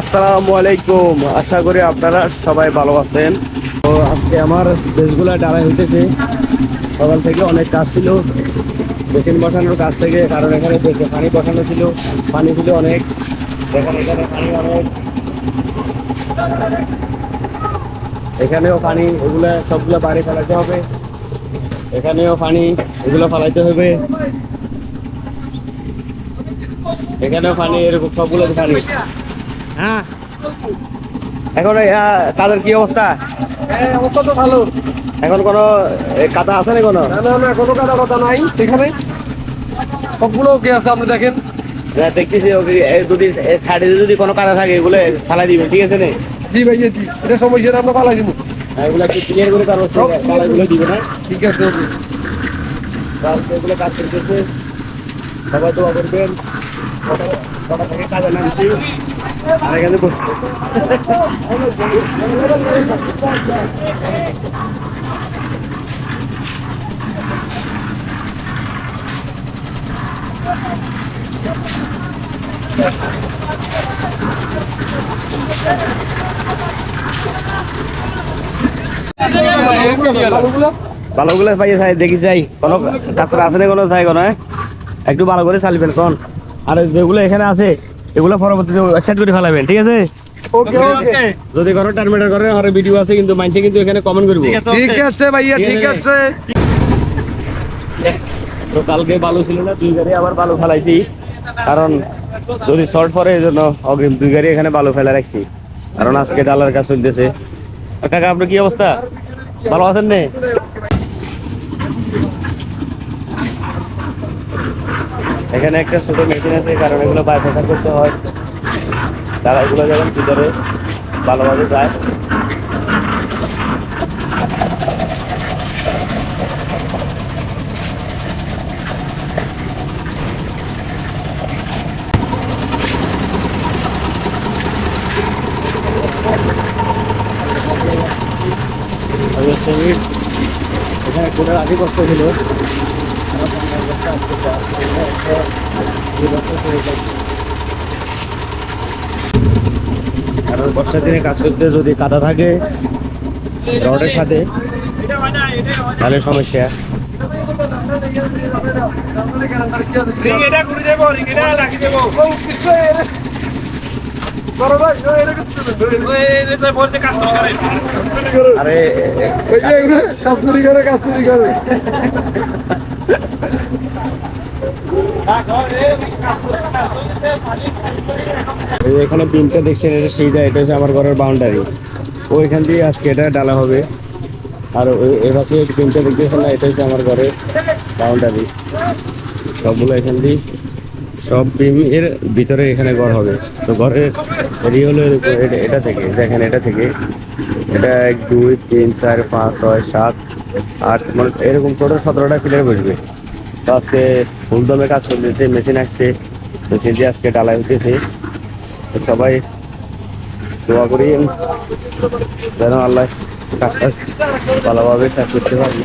আসসালামু আলাইকুম। আশা করি আপনারা সবাই ভালো আছেন। তো আজকে আমার দেশগুলা ডালাই হইতেছে। সকাল থেকে অনেক কাজ ছিল। মেশিন বসানোর কাজ থেকে, কারণ এখানে পানি বসানো ছিল। পানি ছিল অনেক। দেখেন এখানে পানি অনেক। এখানেও পানি, এগুলো সবগুলো বাড়ি ফেলাতে হবে। এখানেও পানি, এগুলো ফেলাইতে হবে। এখানেও পানি, এরকম সবগুলো পানি। হ্যাঁ। এখন আহ, কি অবস্থা? হ্যাঁ অবস্থা তো ভালো। এখন কোনো কাদা আছে না কোনো? না না কোনো কাদা কথা নাই সেখানে। সবগুলো ওকে আছে আপনি দেখেন? হ্যাঁ, দেখতেছি যদি সাইডে যদি কোনো কাদা থাকে এগুলো ফালাই দিবেন ঠিক আছে না? জি ভাইয়া জি। এটা সমস্যা আমরা পালাই দিব। এগুলো একটু ক্লিয়ার করে কাদাগুলো ঠিক আছে ওকে। এগুলো কাজ করতেছে। সবাই দোয়া করবেন। কটা- কটা থেকে কাজে নামছি ভালোগুলো পাই চাই, দেখি যাই কোনো কাঁচরা আছে না, কোনো চাই কোনো হ্যাঁ? একটু ভালো করে চালিবেন, কোন আর যেগুলো এখানে আছে এগুলো পরবর্তীতে একসাইড করে ফেলাবেন ঠিক আছে? ওকে ওকে যদি কোনো টার্মিনেট করে আর ভিডিও আছে কিন্তু মানছে কিন্তু এখানে কমেন্ট করব। ঠিক আছে ভাইয়া ঠিক আছে তো কালকে বালু ছিল না দুই গাড়ি আবার বালু ফেলাইছি। কারণ যদি শর্ট পরে এই জন্য অগ্রিম দুই গাড়ি এখানে বালু ফেলা রাখছি। কারণ আজকে ডালার কাজ চলতেছে। কাকা আপনার কি অবস্থা? ভালো আছেন নে? এখানে একটা ছোট মেশিন আছে কারণ এগুলো বাইফাসার করতে হয়। তারা এগুলো যখন ভিতরে ভালোভাবে যায়। এখানে কোনো আগে কষ্ট ছিল। আজকে। কারণ বর্ষার দিনে কাজ করতে যদি কাদা থাকে রডের সাথে তাহলে সমস্যা আরে কাস্তুরি করে কাস্তুরি করে এখানে পিনটা দেখছেন, এটা সেইটা এটা হচ্ছে আমার ঘরের বাউন্ডারি ওইখান দিয়ে আজকে এটা ডালা হবে। আর ওই- পিনটা দেখতেছেন না, এটা হচ্ছে আমার ঘরের বাউন্ডারি সবগুলো এখান দিয়ে সব এর ভিতরে এখানে ঘর হবে। তো ঘরের রিওল এটা থেকে, দেখেন এটা থেকে। এটা এক, দুই, তিন, চার, পাঁচ, ছয়, সাত, আট মানে এরকম টোটাল সতেরোটা ফিলার বসবে। তো আজকে ফুলদমে কাজ করতেছে, মেশিন আসছে, মেশিন দিয়ে আজকে ডালাই হতেছে তো সবাই দোয়া করি যেন আল্লাহ কাজটা ভালোভাবে শেষ করতে পারি।